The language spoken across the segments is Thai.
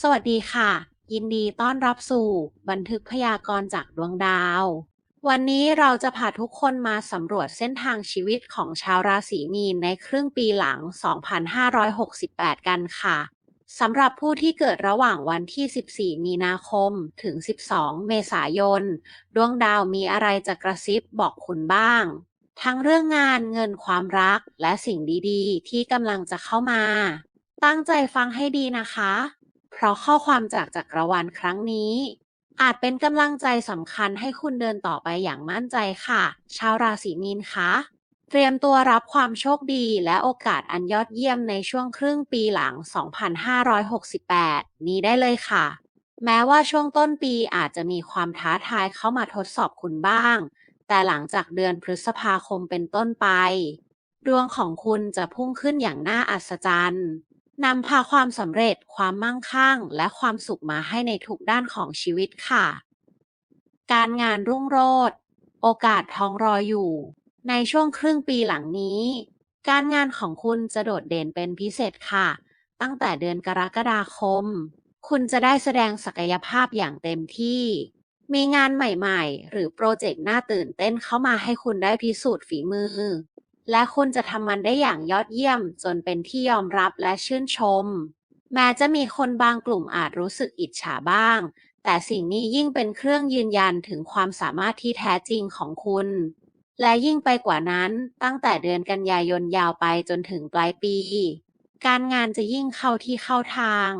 สวัสดีค่ะ ยินดีต้อนรับสู่ บันทึกพยากรณ์จากดวงดาว วันนี้เราจะพาทุกคนมาสำรวจเส้นทางชีวิตของชาวราศีมีนในครึ่งปีหลัง 2568 กันค่ะสำหรับผู้ที่เกิดระหว่างวันที่ 14 มีนาคม ถึง 12 เมษายน ดวงดาวมีอะไรจะกระซิบบอกคุณบ้าง ทั้งเรื่องงานเงินความรักและสิ่งดีๆ ที่กำลังจะเข้ามา ตั้งใจฟังให้ดีนะคะ เพราะข้อความจากจักรวาลครั้งนี้ อาจเป็นกำลังใจสำคัญให้คุณเดินต่อไปอย่างมั่นใจค่ะ ชาวราศีมีนคะเตรียมตัวรับความโชคดีและโอกาสอันยอดเยี่ยมในช่วงครึ่งปีหลัง 2568 นี้ได้เลยค่ะ แม้ว่าช่วงต้นปีอาจจะมีความท้าทายเข้ามาทดสอบคุณบ้าง แต่หลังจากเดือนพฤษภาคมเป็นต้นไป ดวงของคุณจะพุ่งขึ้นอย่างน่าอัศจรรย์ นำพาความสำเร็จ ความมั่งคั่ง และความสุขมาให้ในทุกด้านของชีวิตค่ะ การงานรุ่งโรจน์โอกาสทองรออยู่ ในช่วงครึ่งปีหลังนี้ การงานของคุณจะโดดเด่นเป็นพิเศษค่ะ ตั้งแต่เดือนกรกฎาคม คุณจะได้แสดงศักยภาพอย่างเต็มที่ มีงานใหม่ๆ หรือโปรเจกต์น่าตื่นเต้นเข้ามาให้คุณได้พิสูจน์ฝีมือ และคุณจะทำมันได้อย่างยอดเยี่ยม จนเป็นที่ยอมรับและชื่นชม แม้จะมีคนบางกลุ่มอาจรู้สึกอิจฉาบ้าง แต่สิ่งนี้ยิ่งเป็นเครื่องยืนยันถึงความสามารถที่แท้จริงของคุณ และยิ่งไปกว่านั้นตั้งแต่เดือนกันยายนยาวไปจนถึงปลายปี การงานจะยิ่งเข้าที่เข้าทาง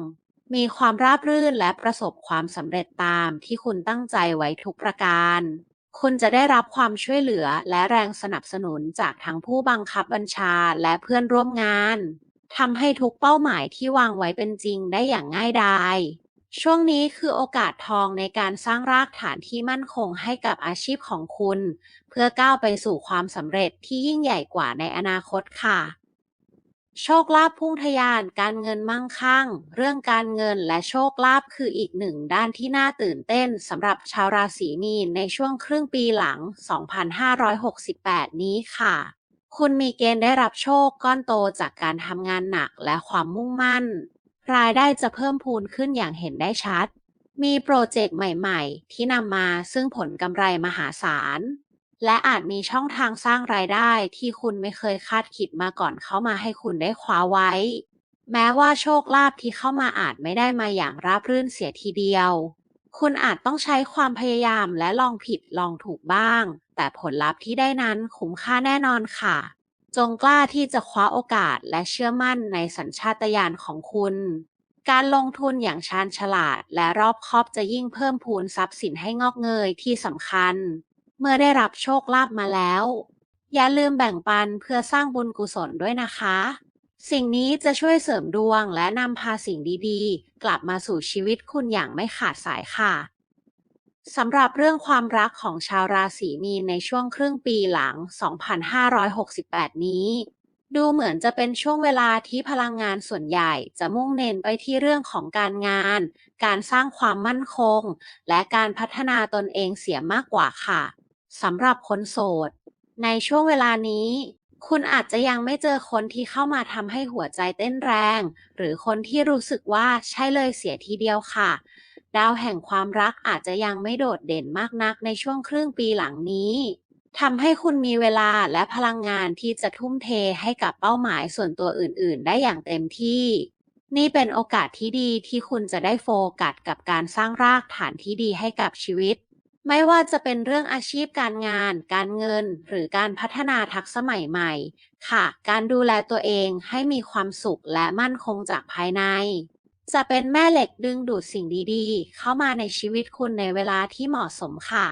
มีความราบรื่นและประสบความสำเร็จตามที่คุณตั้งใจไว้ทุกประการ คุณจะได้รับความช่วยเหลือและแรงสนับสนุนจากทั้งผู้บังคับบัญชาและเพื่อนร่วมงานทำให้ทุกเป้าหมายที่วางไว้เป็นจริงได้อย่างง่ายดายช่วงนี้คือโอกาสทองในการสร้างรากฐานที่มั่นคงให้กับอาชีพของคุณ เพื่อก้าวไปสู่ความสำเร็จที่ยิ่งใหญ่กว่าในอนาคตค่ะ โชคลาภพุ่งทะยาน การเงินมั่งคั่ง เรื่องการเงินและโชคลาภคืออีกหนึ่งด้านที่น่าตื่นเต้นสำหรับชาวราศีมีนในช่วงครึ่งปีหลัง 2568 นี้ค่ะ คุณมีเกณฑ์ได้รับโชคก้อนโตจากการทำงานหนักและความมุ่งมั่น รายได้จะเพิ่มพูนขึ้นอย่างเห็นได้ชัด มีโปรเจกต์ใหม่ ๆ ที่นำมาซึ่งผลกำไรมหาศาล และอาจมีช่องทางสร้างรายได้ที่คุณไม่เคยคาดคิดมาก่อนเข้ามาให้คุณได้คว้าไว้ แม้ว่าโชคลาภที่เข้ามาอาจไม่ได้มาอย่างราบรื่นเสียทีเดียว คุณอาจต้องใช้ความพยายามและลองผิดลองถูกบ้าง แต่ผลลัพธ์ที่ได้นั้นคุ้มค่าแน่นอนค่ะ จงกล้าที่จะคว้าโอกาสและเชื่อมั่นในสัญชาตญาณของคุณ การลงทุนอย่างชาญฉลาดและรอบคอบจะยิ่งเพิ่มพูนทรัพย์สินให้งอกเงยที่สำคัญ เมื่อได้รับโชคลาภมาแล้ว อย่าลืมแบ่งปันเพื่อสร้างบุญกุศลด้วยนะคะ สิ่งนี้จะช่วยเสริมดวงและนำพาสิ่งดีๆ กลับมาสู่ชีวิตคุณอย่างไม่ขาดสายค่ะสำหรับเรื่องความรักของชาวราศีมีนในช่วงครึ่งปีหลัง 2568 นี้ ดูเหมือนจะเป็นช่วงเวลาที่พลังงานส่วนใหญ่จะมุ่งเน้นไปที่เรื่องของการงาน การสร้างความมั่นคง และการพัฒนาตนเองเสียมากกว่าค่ะ สำหรับคนโสด ในช่วงเวลานี้ คุณอาจจะยังไม่เจอคนที่เข้ามาทำให้หัวใจเต้นแรง หรือคนที่รู้สึกว่าใช่เลยเสียทีเดียวค่ะ ดาวแห่งความรักอาจจะยังไม่โดดเด่นมากนักในช่วงครึ่งปีหลังนี้ทำให้คุณมีเวลาและพลังงานที่จะทุ่มเทให้กับเป้าหมายส่วนตัวอื่น ๆ ได้อย่างเต็มที่ นี่เป็นโอกาสที่ดีที่คุณจะได้โฟกัสกับการสร้างรากฐานที่ดีให้กับชีวิต ไม่ว่าจะเป็นเรื่องอาชีพการงาน การเงิน หรือการพัฒนาทักษะใหม่ ๆ ค่ะ การดูแลตัวเองให้มีความสุขและมั่นคงจากภายใน จะเป็นแม่เหล็กดึงดูดสิ่งดีๆ เข้ามาในชีวิตคุณในเวลาที่เหมาะสมค่ะ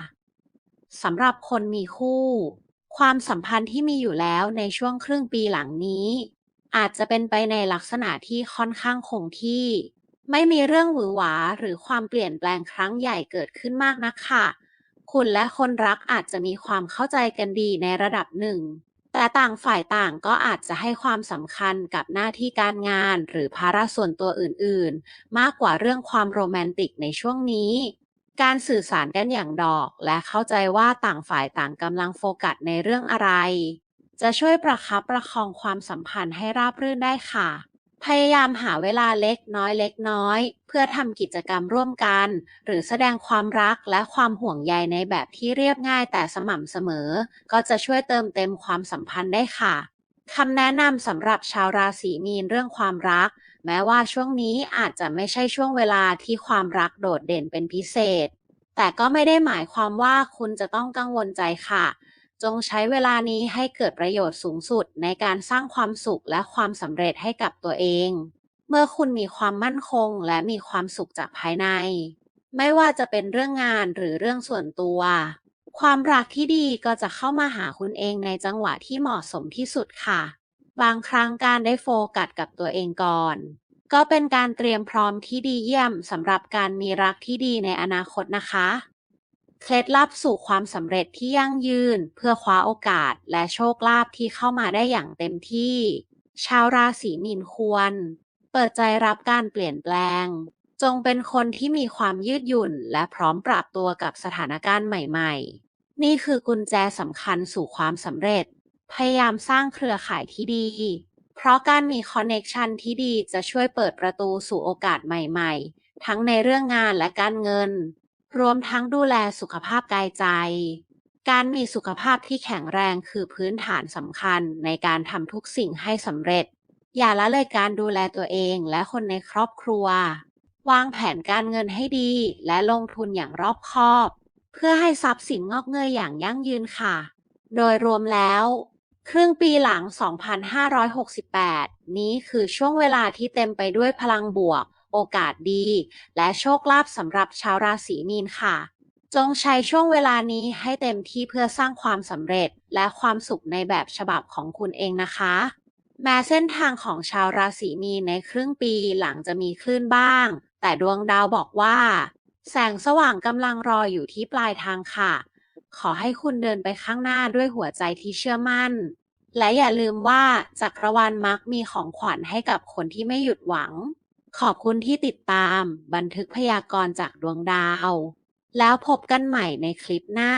สำหรับคนมีคู่ ความสัมพันธ์ที่มีอยู่แล้วในช่วงครึ่งปีหลังนี้ อาจจะเป็นไปในลักษณะที่ค่อนข้างคงที่ ไม่มีเรื่องหวือหวาหรือความเปลี่ยนแปลงครั้งใหญ่เกิดขึ้นมากนักค่ะ คุณและคนรักอาจจะมีความเข้าใจกันดีในระดับหนึ่ง แต่ต่างฝ่ายต่างก็อาจจะให้ความสำคัญกับหน้าที่การงานหรือภาระส่วนตัวอื่นๆ มากกว่าเรื่องความโรแมนติกในช่วงนี้ การสื่อสารกันอย่างดอกและเข้าใจว่าต่างฝ่ายต่างกำลังโฟกัสในเรื่องอะไร จะช่วยประคับประคองความสัมพันธ์ให้ราบรื่นได้ค่ะ พยายามหาเวลาเล็กน้อยเล็กน้อย เพื่อทำกิจกรรมร่วมกัน หรือแสดงความรักและความห่วงใยในแบบที่เรียบง่ายแต่สม่ำเสมอ ก็จะช่วยเติมเต็มความสัมพันธ์ได้ค่ะคำแนะนำสำหรับชาวราศีมีนเรื่องความรัก แม้ว่าช่วงนี้อาจจะไม่ใช่ช่วงเวลาที่ความรักโดดเด่นเป็นพิเศษ แต่ก็ไม่ได้หมายความว่าคุณจะต้องกังวลใจค่ะ จงใช้เวลานี้ให้เกิดประโยชน์สูงสุดในการสร้างความสุขและความสำเร็จให้กับตัวเอง เมื่อคุณมีความมั่นคงและมีความสุขจากภายใน ไม่ว่าจะเป็นเรื่องงานหรือเรื่องส่วนตัว ความรักที่ดีก็จะเข้ามาหาคุณเองในจังหวะที่เหมาะสมที่สุดค่ะ บางครั้งการได้โฟกัสกับตัวเองก่อน ก็เป็นการเตรียมพร้อมที่ดีเยี่ยมสำหรับการมีรักที่ดีในอนาคตนะคะ เคล็ดลับสู่ความสำเร็จที่ยั่งยืน เพื่อคว้าโอกาสและโชคลาภที่เข้ามาได้อย่างเต็มที่ ชาวราศีมีนควร เปิดใจรับการเปลี่ยนแปลง จงเป็นคนที่มีความยืดหยุ่น และพร้อมปรับตัวกับสถานการณ์ใหม่ๆ นี่คือกุญแจสำคัญสู่ความสำเร็จ พยายามสร้างเครือข่ายที่ดี เพราะการมีคอนเน็ชันที่ดีจะช่วยเปิดประตูสู่โอกาสใหม่ ๆ ทั้งในเรื่องงานและการเงิน รวมทั้งดูแลสุขภาพกายใจ การมีสุขภาพที่แข็งแรงคือพื้นฐานสำคัญในการทำทุกสิ่งให้สำเร็จ อย่าละเลยการดูแลตัวเองและคนในครอบครัว วางแผนการเงินให้ดี และลงทุนอย่างรอบคอบ เพื่อให้ทรัพย์สินงอกเงยอย่างยั่งยืนค่ะ โดยรวมแล้วครึ่งปีหลัง 2568 นี้คือช่วงเวลาที่เต็มไปด้วยพลังบวก โอกาสดี และโชคลาภสำหรับชาวราศีมีนค่ะ จงใช้ช่วงเวลานี้ให้เต็มที่เพื่อสร้างความสำเร็จและความสุขในแบบฉบับของคุณเองนะคะแม้เส้นทางของชาวราศีมีนในครึ่งปีหลังจะมีคลื่นบ้าง แต่ดวงดาวบอกว่า แสงสว่างกำลังรออยู่ที่ปลายทางค่ะ ขอให้คุณเดินไปข้างหน้าด้วยหัวใจที่เชื่อมั่น และอย่าลืมว่าจักรวาลมักมีของขวัญให้กับคนที่ไม่หยุดหวัง ขอบคุณที่ติดตามบันทึกพยากรณ์จากดวงดาว แล้วพบกันใหม่ในคลิปหน้า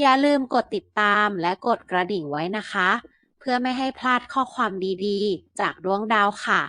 อย่าลืมกดติดตามและกดกระดิ่งไว้นะคะ เพื่อไม่ให้พลาดข้อความดีๆ จากดวงดาวค่ะ